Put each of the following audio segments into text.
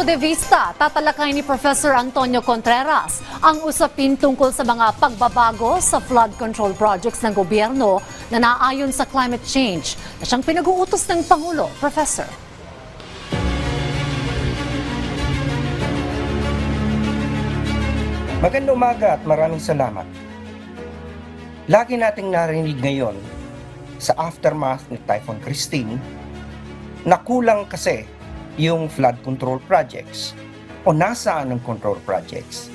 Punto de Vista, tatalakay ni Professor Antonio Contreras ang usapin tungkol sa mga pagbabago sa flood control projects ng gobyerno na naayon sa climate change na siyang pinag-uutos ng Pangulo. Professor. Magandang umaga at maraming salamat. Lagi nating narinig ngayon sa aftermath ni Typhoon Christine na kulang kasi yung flood control projects o nasaan ang control projects.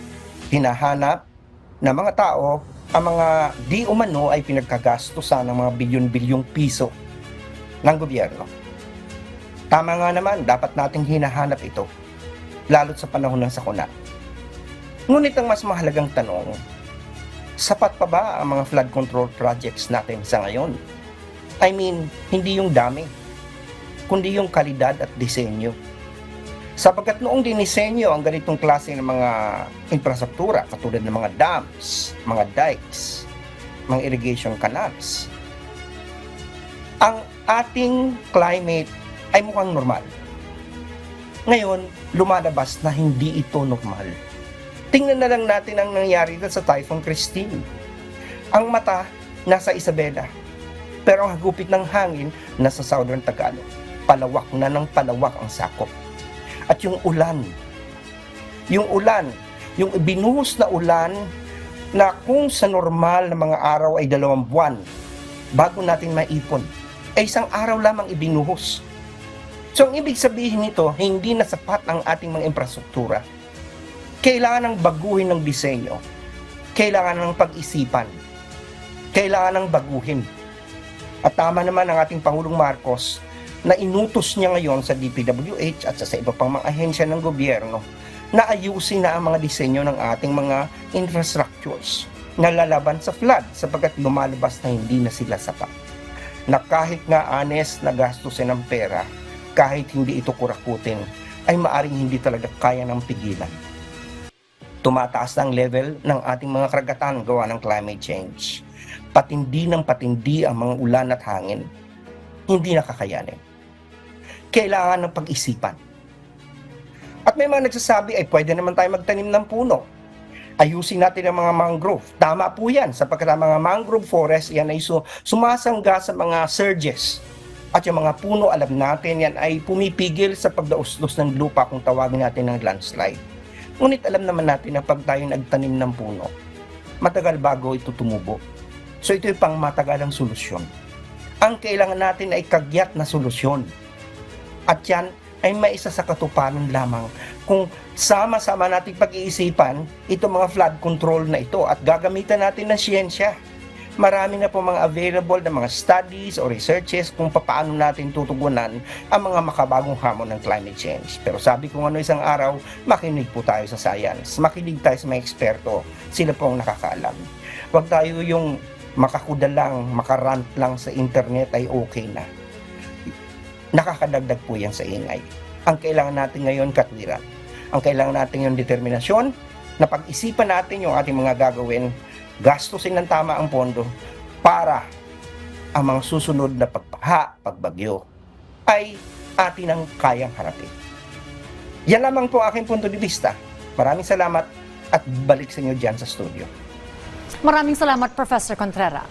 Hinahanap na mga tao ang mga di umano ay pinagkagastusan ng mga bilyon-bilyong piso ng gobyerno. Tama nga naman, dapat nating hinahanap ito, lalo't sa panahon ng sakuna. Ngunit ang mas mahalagang tanong, sapat pa ba ang mga flood control projects natin sa ngayon? I mean, hindi yung dami, kundi yung kalidad at disenyo. Sapagkat noong dinisenyo ang ganitong klase ng mga infrastruktura, katulad ng mga dams, mga dikes, mga irrigation canals, ang ating climate ay mukhang normal. Ngayon, lumalabas na hindi ito normal. Tingnan na lang natin ang nangyari sa Typhoon Christine. Ang mata nasa Isabela, pero ang hagupit ng hangin nasa Southern Tagalog. Palawak na ng palawak ang sakop. At yung ulan, yung ulan, yung binuhos na ulan na kung sa normal na mga araw ay dalawang buwan bago natin maipon, ay isang araw lamang ibinuhos. So ang ibig sabihin nito, hindi na sapat ang ating mga infrastruktura kailangan ng baguhin ng disenyo. Kailangan ng pag-isipan. Kailangan ng baguhin. At tama naman ang ating Pangulong Marcos na inutos niya ngayon sa DPWH at sa iba pang mga ahensya ng gobyerno na ayusin na ang mga disenyo ng ating mga infrastructures na lalaban sa flood sapagkat lumalabas na hindi na sila sapat. Na kahit nga honest na gastusin ng pera, kahit hindi ito kurakutin, ay maaring hindi talaga kaya ng pigilan tumataas ang level ng ating mga karagatan gawa ng climate change. Patindi ng patindi ang mga ulan at hangin. Hindi nakakayanin. Kailangan ng pag-isipan. At may mga nagsasabi ay pwede naman tayo magtanim ng puno. Ayusin natin ang mga mangrove. Tama po yan sapagkat ang mga mangrove forest yan ay su- sumasangga sa mga surges. At yung mga puno, alam natin, yan ay pumipigil sa pagdauslos ng lupa kung tawagin natin ng landslide. Ngunit alam naman natin na pag tayo nagtanim ng puno, matagal bago ito tumubo. So ito yung pang matagalang solusyon. Ang kailangan natin ay kagyat na solusyon. At yan ay may isa sa katuparan lamang kung sama-sama nating pag-iisipan itong mga flood control na ito at gagamitan natin ng siyensya. Marami na po mga available na mga studies o researches kung paano natin tutugunan ang mga makabagong hamon ng climate change. Pero sabi ko ano isang araw, makinig po tayo sa science. Makinig tayo sa mga eksperto. Sila po ang nakakaalam. Huwag tayo yung makakuda lang, makarant lang sa internet ay okay na. Nakakadagdag po yan sa ingay. Ang kailangan natin ngayon, katwiran. Ang kailangan natin yung determinasyon na pag-isipan natin yung ating mga gagawin gastusin ng tama ang pondo para ang mga susunod na pagpaha, pagbagyo ay atin ang kayang harapin. Yan lamang po aking punto de vista. Maraming salamat at balik sa inyo dyan sa studio. Maraming salamat, Professor Contreras.